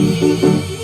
Música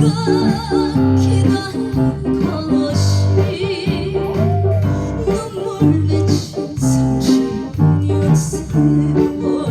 눈물 맺힌 30년 세월